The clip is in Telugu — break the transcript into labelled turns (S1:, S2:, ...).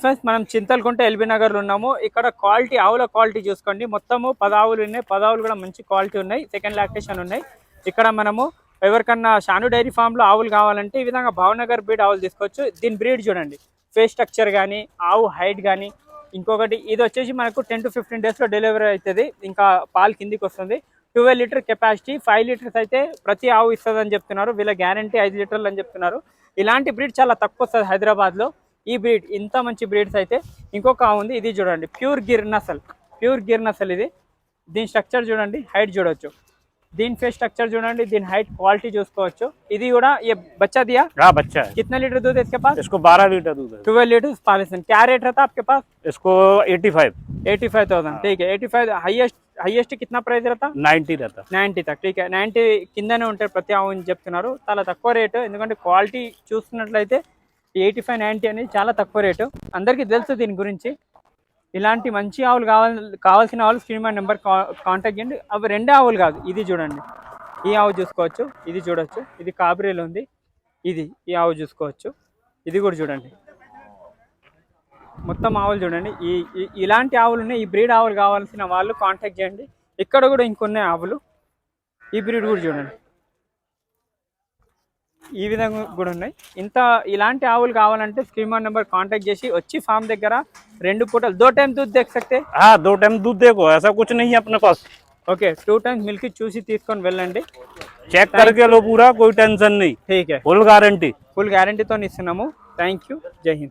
S1: ఫ్రెండ్స్ మనం చింతలకుంట ఎల్బీ నగర్లో ఉన్నాము. ఇక్కడ క్వాలిటీ ఆవుల క్వాలిటీ చూసుకోండి. మొత్తము పదావులు ఉన్నాయి. పదావులు కూడా మంచి క్వాలిటీ ఉన్నాయి. సెకండ్ లాక్టేషన్ ఉన్నాయి. ఇక్కడ మనము ఎవరికన్నా షాను డైరీ ఫామ్లో ఆవులు కావాలంటే ఈ విధంగా భావనగర్ బ్రీడ్ ఆవులు తీసుకోవచ్చు. దీని బ్రీడ్ చూడండి. ఫేస్ స్ట్రక్చర్ కానీ ఆవు హైట్ కానీ ఇంకొకటి ఇది వచ్చేసి మనకు టెన్ టు ఫిఫ్టీన్ డేస్లో డెలివరీ అవుతుంది. ఇంకా పాలు కిందికి వస్తుంది. Twelve litre capacity five litres అయితే ప్రతి ఆవు ఇస్తుందని చెప్తున్నారు. వీళ్ళ గ్యారంటీ ఐదు లీటర్లు అని చెప్తున్నారు. ఇలాంటి బ్రీడ్ చాలా తక్కువ వస్తుంది హైదరాబాద్లో. ఈ బ్రీడ్ ఇంత మంచి బ్రీడ్స్ అయితే ఇంకొక ఆవు ఉంది ఇది చూడండి ప్యూర్ గిర్ నసల్ ప్యూర్ గిర్ నసల్ ఇది దీని స్ట్రక్చర్ చూడండి హైట్ చూడొచ్చు దీని ఫేస్ స్ట్రక్చర్ చూడండి దీని హైట్ క్వాలిటీ చూసుకోవచ్చు ఇది కూడా ये बच्चा दिया
S2: हाँ बच्चा है
S1: कितना लीटर दूध है इसके पास
S2: इसको 12 लीटर दूध है
S1: ट्वेल्व लीटर पालिसन क्या रेट रहता आपके पास
S2: इसको 85
S1: एटी फाइव थाउजेंड ठीक है एटी फाइव हाइएस्ट हाइएस्ट कितना ప్రైస్ रहता
S2: 90 रहता
S1: నైంటీ తక్ టీకే నైంటీ కిందనే ఉంటాయి ప్రతి ఆవు అని చెప్తున్నారు చాలా తక్కువ రేటు ఎందుకంటే క్వాలిటీ చూస్తున్నట్లయితే ఎయిటీ ఫైవ్ నైంటీ అనేది చాలా తక్కువ రేటు. అందరికీ తెలుసు దీని గురించి. ఇలాంటి మంచి ఆవులు కావాలి కావాల్సిన ఆవులు స్క్రీన్ మీద నెంబర్ కాంటాక్ట్ చేయండి. అవి రెండే ఆవులు కాదు ఇది చూడండి. ఈ ఆవు చూసుకోవచ్చు ఇది చూడొచ్చు. ఇది కాబరీలు ఉంది ఇది ఈ ఆవు చూసుకోవచ్చు. ఇది కూడా చూడండి. మొత్తం ఆవులు చూడండి. ఈ ఈ- ఇలాంటి ఆవులు ఉన్నాయి ఈ బ్రీడ్ ఆవులు కావాల్సిన వాళ్ళు కాంటాక్ట్ చేయండి. ఇక్కడ కూడా ఇంకొన్ని ఆవులు ఈ బ్రీడ్ కూడా చూడండి. ఈ విధంగా కూడా ఉన్నాయి. ఇంత ఇలాంటి ఆవులు కావాలంటే స్క్రీన్ నెంబర్ కాంటాక్ట్ చేసి వచ్చి ఫామ్ దగ్గర రెండు పూటలు. దో టైం దూద్ దేక్ సక్తే?
S2: దో టైం దూద్ दूध ఎసా ऐसा कुछ
S1: ఓకే టూ టైమ్స్ మిల్క్ చూసి తీసుకొని వెళ్ళండి.
S2: చెక్ करके లో పూరా कोई టెన్షన్ नहीं
S1: ठीक
S2: है ఫుల్ गारंटी
S1: ఫుల్ గ్యారంటీతో ఇస్తున్నాము. థ్యాంక్ యూ జై హింద్.